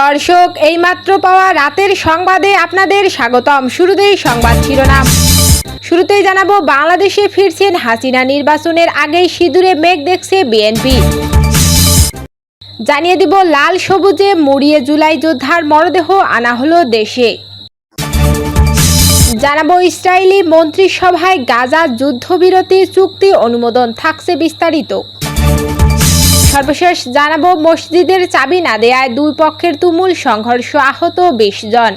দর্শক, এইমাত্র পাওয়া রাতের সংবাদে আপনাদের স্বাগতম। শুরুতেই সংবাদ শিরোনাম। শুরুতেই জানাব, বাংলাদেশে ফিরছেন হাসিনা নির্বাচনের আগেই সিঁদুরে মেঘ দেখছে বিএনপি। জানিয়ে দিব, লাল সবুজে মুড়িয়ে জুলাই যোদ্ধার মরদেহ আনা হলো দেশে। জানাব, ইসরায়েলি মন্ত্রিসভায় গাজা যুদ্ধবিরতি চুক্তি অনুমোদন থাকছে বিস্তারিত। সর্বশেষ জানাব, মসজিদের চাবি না দেয়ায় দুই পক্ষের তুমুল সংঘর্ষ, আহত বিশ জন।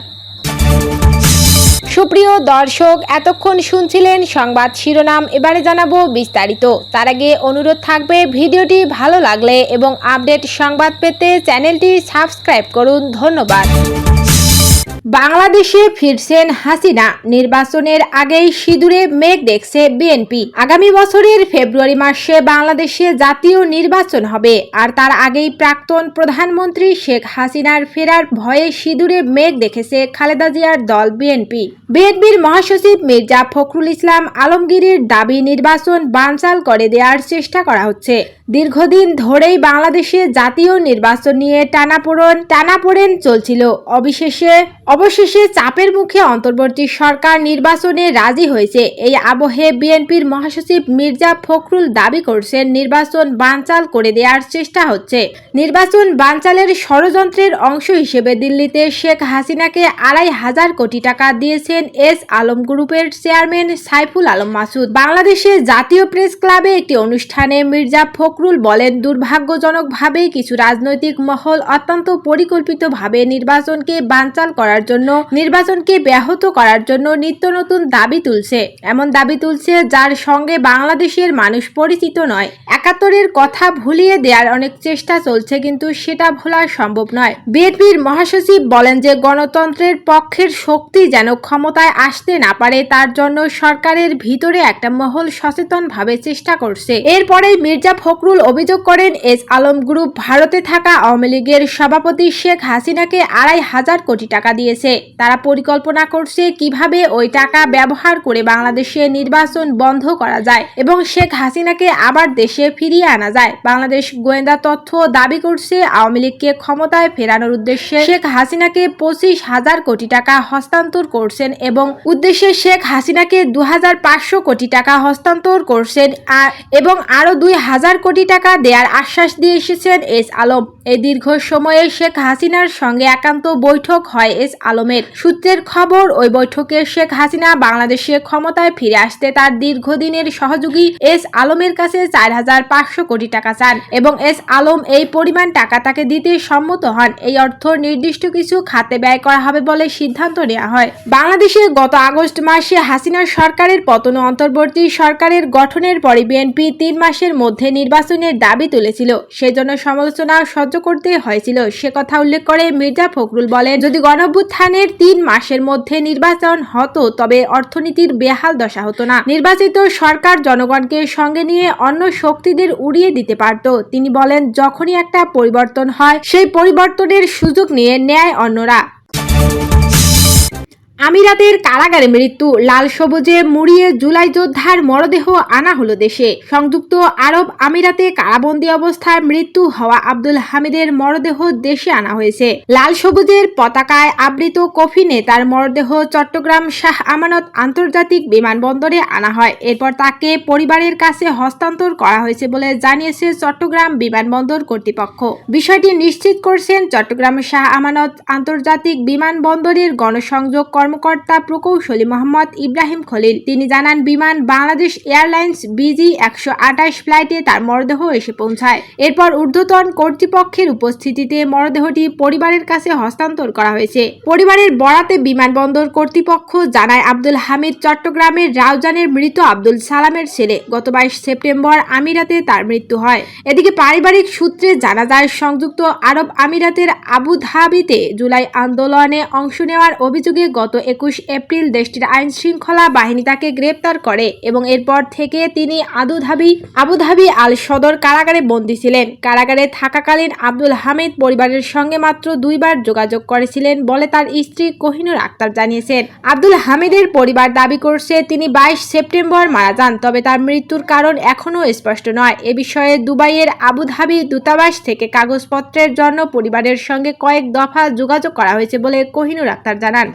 সুপ্রিয় দর্শক, এতক্ষণ শুনছিলেন সংবাদ শিরোনাম, এবারে জানাব বিস্তারিত। তার আগে অনুরোধ থাকবে, ভিডিওটি ভালো লাগলে এবং আপডেট সংবাদ পেতে চ্যানেলটি সাবস্ক্রাইব করুন। ধন্যবাদ। বাংলাদেশে ফিরছেন হাসিনা। নির্বাচনের আগেই সিঁদুরে মেঘ দেখছে বিএনপি। আগামী বছরের ফেব্রুয়ারি মাসে বাংলাদেশে জাতীয় নির্বাচন হবে। আর তার আগেই প্রাক্তন প্রধানমন্ত্রী শেখ হাসিনার ফেরার ভয়ে সিঁদুরে মেঘ দেখেছে খালেদা জিয়ার দল বিএনপি। বিএনপির মহাসচিব মির্জা ফখরুল ইসলাম আলমগীরের দাবি, নির্বাচন বানচাল করে দেওয়ার চেষ্টা করা হচ্ছে। দীর্ঘদিন ধরেই বাংলাদেশে জাতীয় নির্বাচন নিয়ে টানাপোড়ন, টানাপোড়েন চলছিল। অবিশেষে অবশেষে চাপের মুখে অন্তর্বর্তী সরকার নির্বাচনে রাজি হয়েছে। এই আবহে বিএনপির মহাসচিব মির্জা ফখরুল দাবি করছেন, নির্বাচন বানচাল করে দেওয়ার চেষ্টা হচ্ছে। নির্বাচন বানচালের ষড়যন্ত্রের অংশ হিসেবে দিল্লিতে শেখ হাসিনাকে আড়াই হাজার কোটি টাকা দিয়েছেন এস আলম গ্রুপের চেয়ারম্যান সাইফুল আলম মাসুদ। বাংলাদেশে জাতীয় প্রেস ক্লাবে একটি অনুষ্ঠানে মির্জা ফখরুল বলেন, দুর্ভাগ্যজনকভাবে কিছু রাজনৈতিক মহল অত্যন্ত পরিকল্পিতভাবে নির্বাচনকে বানচাল করার জন্য নির্বাচনকে ব্যাহত করার জন্য নিত্য নতুন দাবি তুলছে। এমন দাবি তুলছে যার সঙ্গে বাংলাদেশের মানুষ পরিচিত নয়। একাত্তরের কথা ভুলিয়ে দেওয়ার অনেক চেষ্টা চলছে কিন্তু সেটা ভোলা সম্ভব নয়। বিএনপির মহাসচিব বলেন যে গণতন্ত্রের পক্ষের শক্তি যেন ক্ষমতায় আসতে না পারে তার জন্য সরকারের ভিতরে একটা মহল সচেতনভাবে চেষ্টা করছে। এরপরেই মির্জা ফখরুল অভিযোগ করেন, এস আলম গ্রুপ ভারতে থাকা আওয়ামী লীগের সভাপতি শেখ হাসিনাকে আড়াই হাজার কোটি টাকা দিয়েছে। তারা পরিকল্পনা করছে কীভাবে ওই টাকা ব্যবহার করে বাংলাদেশে নির্বাচন বন্ধ করা যায় এবং শেখ হাসিনাকে আবার দেশে ফিরিয়ে আনা যায়। বাংলাদেশ গোয়েন্দা তথ্য দাবি করছে আওয়ামী লীগকে ক্ষমতায় ফেরানোর উদ্দেশ্যে শেখ হাসিনাকে পঁচিশ হাজার কোটি টাকা হস্তান্তর করছেন এবং উদ্দেশ্যে শেখ হাসিনাকে দু হাজার পাঁচশো কোটি টাকা হস্তান্তর করছেন এবং আরও দুই হাজার কোটি টাকা দেওয়ার আশ্বাস দিয়ে এসেছেন এস আলম। এই দীর্ঘ সময়ে শেখ হাসিনার সঙ্গে একান্ত বৈঠক হয় এস আলমের সূত্রের খবর, ওই বৈঠকে শেখ হাসিনা বাংলাদেশে ক্ষমতায় ফিরে আসতে তার দীর্ঘদিনের সহযোগী এস আলমের কাছে চার হাজার পাঁচশো কোটি টাকা চান এবং এস আলম এই পরিমাণ টাকা তাকে দিতে সম্মত হন। এই অর্থ নির্দিষ্ট কিছু খাতে ব্যয় করা হবে বলে সিদ্ধান্ত নেওয়া হয়। বাংলাদেশে গত আগস্ট মাসে হাসিনার সরকারের পতন অন্তর্বর্তী সরকারের গঠনের পরে বিএনপি তিন মাসের মধ্যে নির্বাচনের দাবি তুলেছিল। সেজন্য সমালোচনা সহ্য করতে হয়েছিল। সে কথা উল্লেখ করে মির্জা ফখরুল বলেন, যদি গণভ্যুত্থানের তিন মাসের মধ্যে নির্বাচন হতো, তবে অর্থনীতির বেহাল দশা হতো না। নির্বাচিত সরকার জনগণকে সঙ্গে নিয়ে অন্য শক্তিদের উড়িয়ে দিতে পারত। তিনি বলেন, যখনই একটা পরিবর্তন হয়, সেই পরিবর্তনের সুযোগ নিয়ে ন্যায় অন্যরা। আমিরাতের কারাগারে মৃত্যু, লাল সবুজে মুড়িয়ে জুলাই যোদ্ধার মরদেহ আনা হলো দেশে। সংযুক্ত আরব আমিরাতে কারাবন্দী অবস্থায় মৃত্যু হওয়া আব্দুল হামিদের মরদেহ দেশে আনা হয়েছে। লাল সবুজের পতাকায় আবৃত কফিনে তার মরদেহ চট্টগ্রাম শাহ আমানত আন্তর্জাতিক বিমানবন্দরে আনা হয়। এরপর তাকে পরিবারের কাছে হস্তান্তর করা হয়েছে বলে জানিয়েছে চট্টগ্রাম বিমানবন্দর কর্তৃপক্ষ। বিষয়টি নিশ্চিত করছেন চট্টগ্রাম শাহ আমানত আন্তর্জাতিক বিমানবন্দরের গণসংযোগ কর্মকর্তা প্রকৌশলী মোহাম্মদ ইব্রাহিম খলিল। তিনি জানান, বিমান বাংলাদেশ এয়ারলাইন্স বিজি একশো আঠাশ ফ্লাইটে তার মরদেহ এসে পৌঁছায়। এরপর ঊর্ধ্বতন কর্তৃপক্ষের উপস্থিতিতে মরদেহটি পরিবারের কাছে হস্তান্তর করা হয়েছে। পরিবারের বরাতে বিমানবন্দর কর্তৃপক্ষ জানায়, আব্দুল হামিদ চট্টগ্রামের রাউজানের মৃত আব্দুল সালামের ছেলে। গত বাইশ সেপ্টেম্বর আমিরাতে তার মৃত্যু হয়। এদিকে পারিবারিক সূত্রে জানা যায়, সংযুক্ত আরব আমিরাতের আবু ধাবিতে জুলাই আন্দোলনে অংশ নেওয়ার অভিযোগে গত একুশ এপ্রিল দেশটির আইন শৃঙ্খলা বাহিনী তাকে গ্রেপ্তার করে এবং এরপর থেকে তিনি আবুধাবি আবুধাবি আল সদর কারাগারে বন্দী ছিলেন। কারাগারে থাকাকালীন আব্দুল হামিদ পরিবারের সঙ্গে মাত্র দুইবার যোগাযোগ করেছিলেন বলে তার স্ত্রী কোহিনুর আক্তার জানিয়েছেন। আব্দুল হামিদের পরিবার দাবি করছে, তিনি বাইশ সেপ্টেম্বর মারা যান, তবে তার মৃত্যুর কারণ এখনও স্পষ্ট নয়। এ বিষয়ে দুবাইয়ের আবুধাবি দূতাবাস থেকে কাগজপত্রের জন্য পরিবারের সঙ্গে কয়েক দফা যোগাযোগ করা হয়েছে বলে কোহিনুর আক্তার জানান।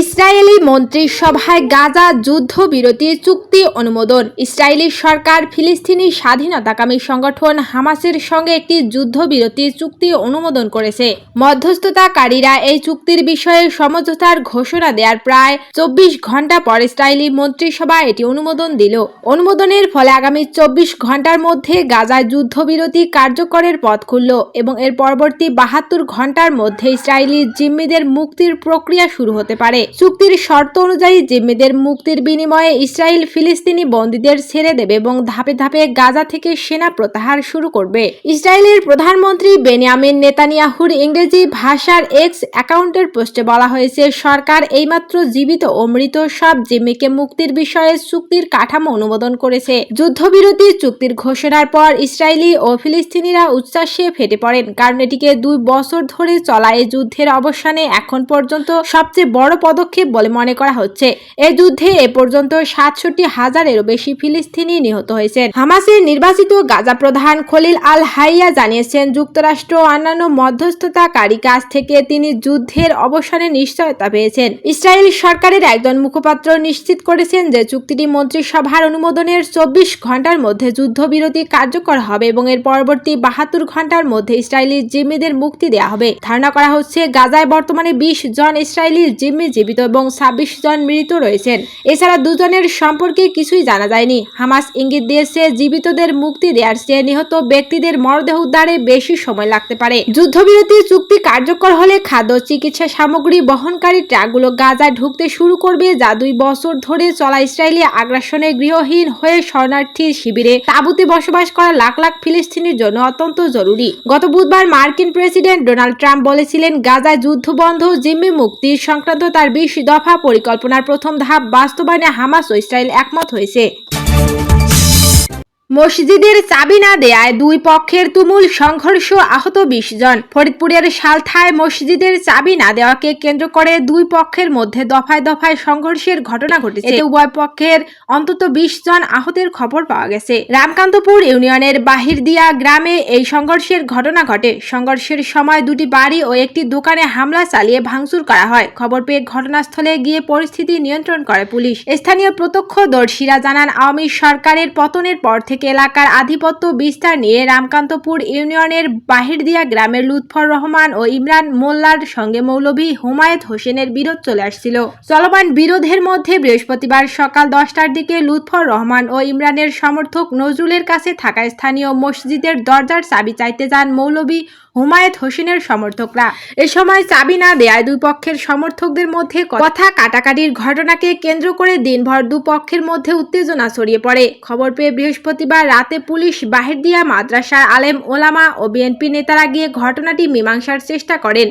ইসরায়েলি মন্ত্রিসভায় গাজা যুদ্ধবিরতি চুক্তি অনুমোদন। ইসরায়েলি সরকার ফিলিস্তিনি স্বাধীনতাকামী সংগঠন হামাসের সঙ্গে একটি যুদ্ধবিরতি চুক্তি অনুমোদন করেছে। মধ্যস্থতাকারীরা এই চুক্তির বিষয়ে সমঝোতার ঘোষণা দেওয়ার প্রায় চব্বিশ ঘণ্টা পর ইসরায়েলি মন্ত্রিসভা এটি অনুমোদন দিল। অনুমোদনের ফলে আগামী চব্বিশ ঘণ্টার মধ্যে গাজায় যুদ্ধবিরতি কার্যকরের পথ খুলল এবং এর পরবর্তী বাহাত্তর ঘণ্টার মধ্যে ইসরায়েলি জিম্মিদের মুক্তির প্রক্রিয়া শুরু হতে পারে। চুক্তির শর্ত অনুযায়ী জিম্মিদের মুক্তির বিনিময়ে ইসরায়েল ফিলিস্তিনি বন্দীদের ছেড়ে দেবে এবং ধাপে ধাপে গাজা থেকে সেনা প্রত্যাহার শুরু করবে। ইসরায়েলের প্রধানমন্ত্রী বেনিয়ামিন নেতানিয়াহুর ইংরেজি ভাষার এক্স অ্যাকাউন্টের পোস্টে বলা হয়েছে, সরকার এইমাত্র জীবিত ও মৃত সব জিম্মিকে মুক্তির বিষয়ে চুক্তির কাঠামো অনুমোদন করেছে। যুদ্ধবিরতি চুক্তির ঘোষণার পর ইসরায়েলি ও ফিলিস্তিনিরা উচ্ছ্বাসে ফেটে পড়েন, কারণ এটিকে দুই বছর ধরে চলা এই যুদ্ধের অবসানে এখন পর্যন্ত সবচেয়ে বড় পদক্ষেপ বলে মনে করা হচ্ছে। এই যুদ্ধে এ পর্যন্ত সাতষট্টি হাজারেরও বেশি ফিলিস্তিনি নিহত হয়েছেন। হামাসের নির্বাচিত গাজা প্রধান খলিল আল হাইয়া জানিয়েছেন, যুক্তরাষ্ট্র অন্যান্য মধ্যস্থতাকারী কাছ থেকে তিনি যুদ্ধের অবসানে নিশ্চয়তা পেয়েছেন। ইসরায়েল সরকারের একজন মুখপাত্র নিশ্চিত করেছেন যে, চুক্তিটি মন্ত্রিসভার অনুমোদনের চব্বিশ ঘণ্টার মধ্যে যুদ্ধবিরতি কার্যকর হবে এবং এর পরবর্তী বাহাত্তর ঘণ্টার মধ্যে ইসরায়েলি জিম্মিদের মুক্তি দেওয়া হবে। ধারণা করা হচ্ছে, গাজায় বর্তমানে বিশ জন ইসরায়েলি জিম্মি জীবিত এবং ছাব্বিশ জন মৃত রয়েছেন। এছাড়া দুজনের সম্পর্কে কিছুই জানা যায়নি। হামাস ইঙ্গিত দিয়েছে, জীবিতদের মুক্তি দেওয়ার চেয়ে নিহত ব্যক্তিদের মরদেহ উদ্ধারে বেশি সময় লাগতে পারে। যুদ্ধবিরতি চুক্তি কার্যকর হলে খাদ্য চিকিৎসা সামগ্রী বহনকারী ট্রাকগুলো গাজায় ঢুকতে শুরু করবে যা দুই বছর ধরে চলা ইসরায়েলি আগ্রাসনে গৃহহীন হয়ে শরণার্থী শিবিরে তাঁবুতে বসবাস করা লাখ লাখ ফিলিস্তিনির জন্য অত্যন্ত জরুরি। গত বুধবার মার্কিন প্রেসিডেন্ট ডোনাল্ড ট্রাম্প বলেছিলেন গাজায় যুদ্ধ বন্ধ, জিম্মি মুক্তি সংক্রান্ত তার বিশ দফা পরিকল্পনার প্রথম ধাপ বাস্তবায়নে হামাস ও ইসরায়েল একমত হয়েছে। মসজিদের চাবি না দেয়ায় দুই পক্ষের তুমুল সংঘর্ষ আহত বিশ জন। ফরিদপুরের সালথায় মসজিদের চাবি না দেওয়াকে কেন্দ্র করে দুই পক্ষের মধ্যে দফায় দফায় সংঘর্ষের ঘটনা ঘটেছে। উভয় পক্ষের অন্তত বিশ জন আহতের খবর পাওয়া গেছে। রামকান্তপুর ইউনিয়নের বাহিরদিয়া গ্রামে এই সংঘর্ষের ঘটনা ঘটে। সংঘর্ষের সময় দুটি বাড়ি ও একটি দোকানে হামলা চালিয়ে ভাঙচুর করা হয়। খবর পেয়ে ঘটনাস্থলে গিয়ে পরিস্থিতি নিয়ন্ত্রণ করে পুলিশ। স্থানীয় প্রত্যক্ষদর্শীরা জানান, আওয়ামী সরকারের পতনের পর থেকে এলাকার আধিপত্য বিস্তার নিয়ে রামকান্তপুর ইউনিয়নের বাহিরদিয়া গ্রামের লুৎফর রহমান ও ইমরান মোল্লার সঙ্গে মৌলভী হুমায়ত হোসেনের বিরোধ চলে আসছিল। চলমান বিরোধের মধ্যে বৃহস্পতিবার সকাল দশটার দিকে লুৎফর রহমান ও ইমরানের সমর্থক নজরুলের কাছে থাকা স্থানীয় মসজিদের দরজার চাবি চাইতে যান মৌলভী হুমায়ত হোসেনের সমর্থকরা। এ সময় চাবি না দেয়ায় দুই পক্ষের সমর্থকদের মধ্যে কথা কাটাকাটির ঘটনাকে কেন্দ্র করে দিনভর দুপক্ষের মধ্যে উত্তেজনা ছড়িয়ে পড়ে। খবর পেয়ে বৃহস্পতিবার রাতে পুলিশ বাহির দিয়া মাদ্রাসার আলেম ওলামা ও বিএনপি নেতারা গিয়ে ঘটনাটি মীমাংসার চেষ্টা করেন।